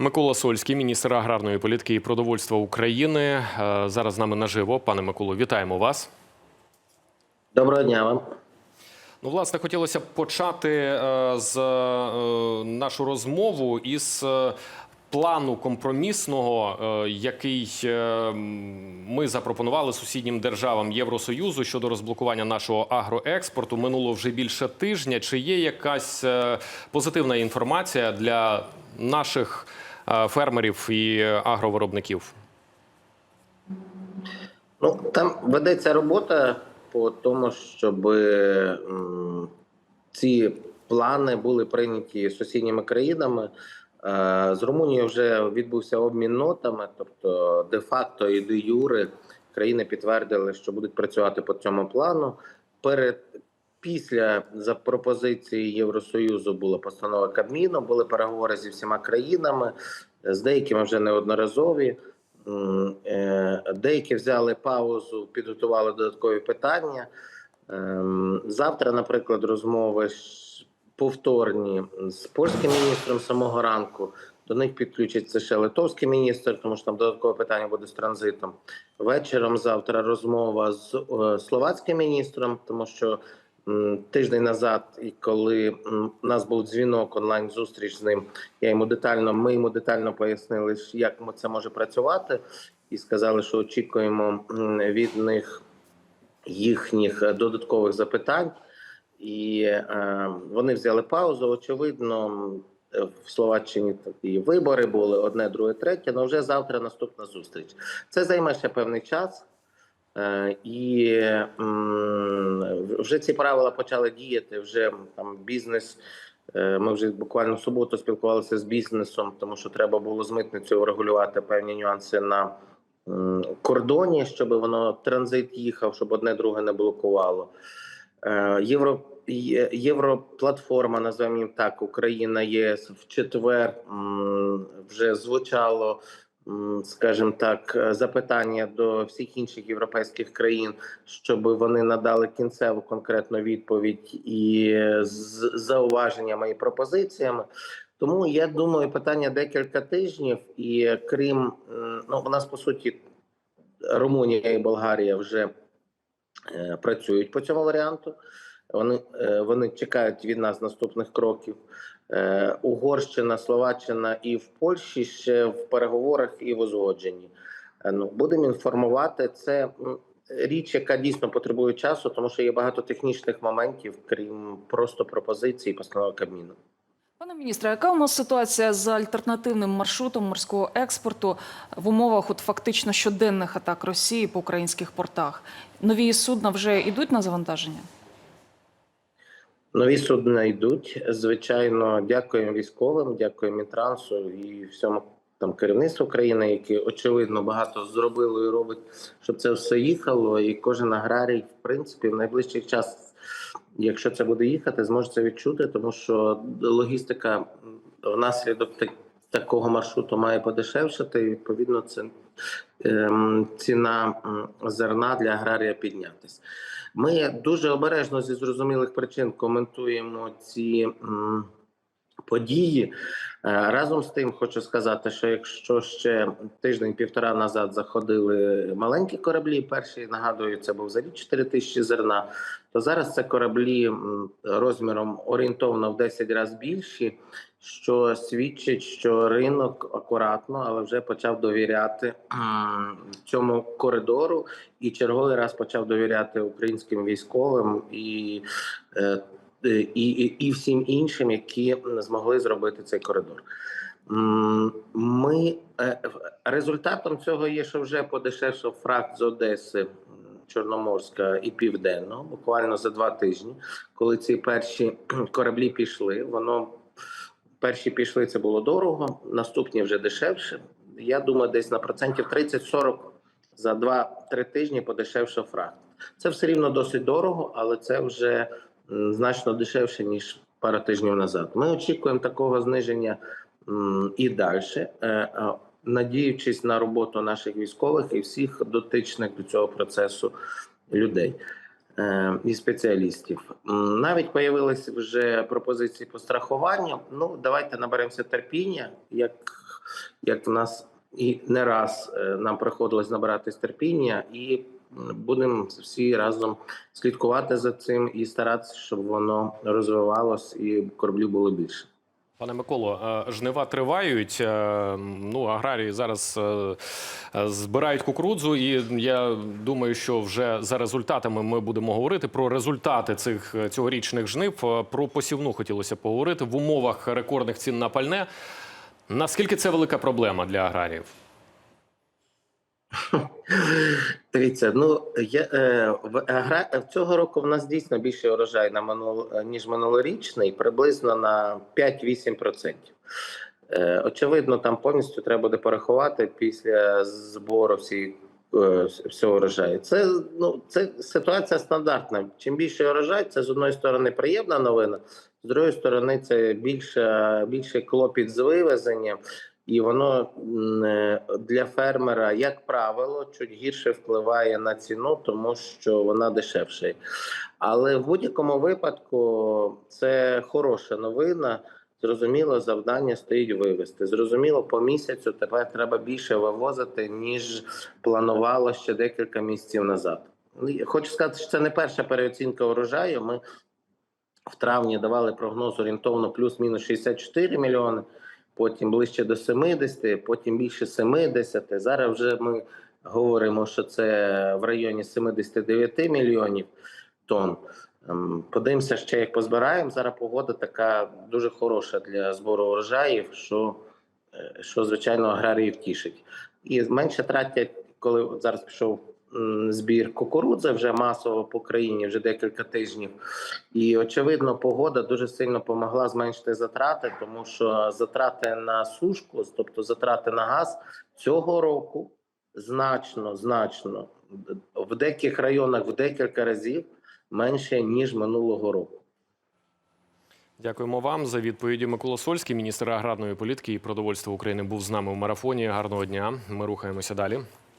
Микола Сольський, міністр аграрної політики і продовольства України. Е, Зараз з нами наживо. Пане Миколо, вітаємо вас. Доброго дня вам. Ну, власне, хотілося б почати е, з е, нашу розмову із плану компромісного, який ми запропонували сусіднім державам Євросоюзу щодо розблокування нашого агроекспорту. Минуло вже більше тижня. Чи є якась позитивна інформація для наших фермерів і агровиробників? Ну там ведеться робота по тому, щоб ці плани були прийняті сусідніми країнами. Е, З Румунією вже відбувся обмін нотами, тобто де-факто і де юре країни підтвердили, що будуть працювати по цьому плану. Перед після пропозиції Євросоюзу була постанова Кабміну, були переговори зі всіма країнами, з деякими вже неодноразові. Е, Деякі взяли паузу, підготували додаткові питання. Ем, Завтра, наприклад, розмови повторні з польським міністром самого ранку. До них підключиться ще литовський міністр, тому що там додаткове питання буде з транзитом. Вечором завтра розмова з е, словацьким міністром, тому що тиждень назад, і коли у нас був дзвінок онлайн зустріч з ним, я йому детально, ми йому детально пояснили, як це може працювати, і сказали, що очікуємо від них їхніх е, додаткових запитань. І е, вони взяли паузу. Очевидно, е, в Словаччині такі вибори були одне, друге, третє. але вже завтра наступна зустріч. Це займе ще певний час. Е, І вже ці правила почали діяти. Вже там бізнес. е, Ми вже буквально в суботу спілкувалися з бізнесом, тому що треба було з митницею врегулювати певні нюанси на кордоні, щоб воно транзит їхав, щоб одне друге не блокувало. Е, Євро Європлатформа, називаємо так, Україна ЄС в четвер вже звучало, скажімо так, е, запитання до всіх інших європейських країн, щоб вони надали кінцеву конкретну відповідь і з зауваженнями і пропозиціями. Тому я думаю, питання декілька тижнів, і крім ну, у нас по суті Румунія і Болгарія вже е, працюють по цьому варіанту. Вони, е, вони чекають від нас наступних кроків. Е, Угорщина, Словаччина і в Польщі ще в переговорах і в узгодженні. Е, Ну, будемо інформувати. Це річ, яка дійсно потребує часу, тому що є багато технічних моментів, крім просто пропозицій і постанови Кабміну. Пане міністре, яка у нас ситуація з альтернативним маршрутом морського експорту в умовах от фактично щоденних атак Росії по українських портах? Нові судна вже йдуть на завантаження? Нові судна йдуть. Звичайно, дякуємо військовим, дякуємо Мінтрансу і всьому там керівництву країни, які очевидно багато зробило і робить, щоб це все їхало. І кожен аграрій, в принципі, в найближчий час, якщо це буде їхати, зможе це відчути, тому що логістика внаслідок так- такого маршруту має подешевшати. І відповідно, це ем, ціна зерна для аграрія піднятись. Ми дуже обережно зі зрозумілих причин коментуємо ці події. Е, Разом з тим, хочу сказати, що якщо ще тиждень-півтора назад заходили маленькі кораблі, перший нагадую, це був за рік 4 тисячі зерна, то зараз це кораблі розміром орієнтовно в 10 разів більші, що свідчить, що ринок акуратно, але вже почав довіряти цьому коридору і черговий раз почав довіряти українським військовим і, е, і, і, і всім іншим, які змогли зробити цей коридор. Ми е, результатом цього є, що вже подешевшав фракт з Одеси. Чорноморська і Південного, буквально за два тижні, коли ці перші кораблі пішли, воно перші пішли, це було дорого, наступні вже дешевше. Я думаю, десь на процентів 30-40 за 2-3 тижні подешевшав фракт. Це все рівно досить дорого, але це вже значно дешевше ніж пару тижнів назад. Ми очікуємо такого зниження і далі, надіючись на роботу наших військових і всіх дотичних до цього процесу людей. е, І спеціалістів навіть появилися вже пропозиції по страхуванню. Ну давайте наберемося терпіння. Як як в нас і не раз е, нам приходилось набиратись терпіння, і будемо всі разом слідкувати за цим і старатися, щоб воно розвивалось і кораблів було більше. Пане Миколо, е, жнива тривають. е, Ну, аграрії зараз е, збирають кукурудзу, і я думаю, що вже за результатами ми будемо говорити про результати цих цьогорічних жнив. Про посівну хотілося поговорити в умовах рекордних цін на пальне. Наскільки це велика проблема для аграріїв? Дивіться, ну я е, в агра цього року в нас дійсно більше урожай на минул ніж минулорічний, приблизно на 5-8%. Е, очевидно, там повністю треба буде порахувати після збору всі, е, всього урожаю. Це ну це ситуація стандартна. Чим більше урожай, це з одної сторони приємна новина, з другої сторони, це більше, більше клопіт з вивезенням. І воно е, для фермера, як правило, чуть гірше впливає на ціну, тому що вона дешевша. Але в будь-якому випадку це хороша новина. Зрозуміло, завдання стоїть вивезти. Зрозуміло, по місяцю тепер треба більше вивозити, ніж планувало ще декілька місяців назад. Хочу сказати, що це не перша переоцінка урожаю. Ми в травні давали прогноз орієнтовно плюс-мінус 64 мільйони, потім ближче до 70, потім більше 70. Зараз вже ми говоримо, що це в районі 79 мільйонів тонн. Ем, Подивимося ще, як позбираємо. Зараз погода така дуже хороша для збору урожаїв, що, е, що звичайно аграріїв тішить. І менше тратять, коли зараз пішов збір кукурудзи вже масово по країні, вже декілька тижнів. І очевидно, погода дуже сильно допомогла зменшити затрати, тому що затрати на сушку, тобто затрати на газ цього року значно, значно в деяких районах в декілька разів менше ніж минулого року. Дякуємо вам за відповіді. Микола Сольський, міністр аграрної політики і продовольства України, був з нами в марафоні. Гарного дня. Ми рухаємося далі.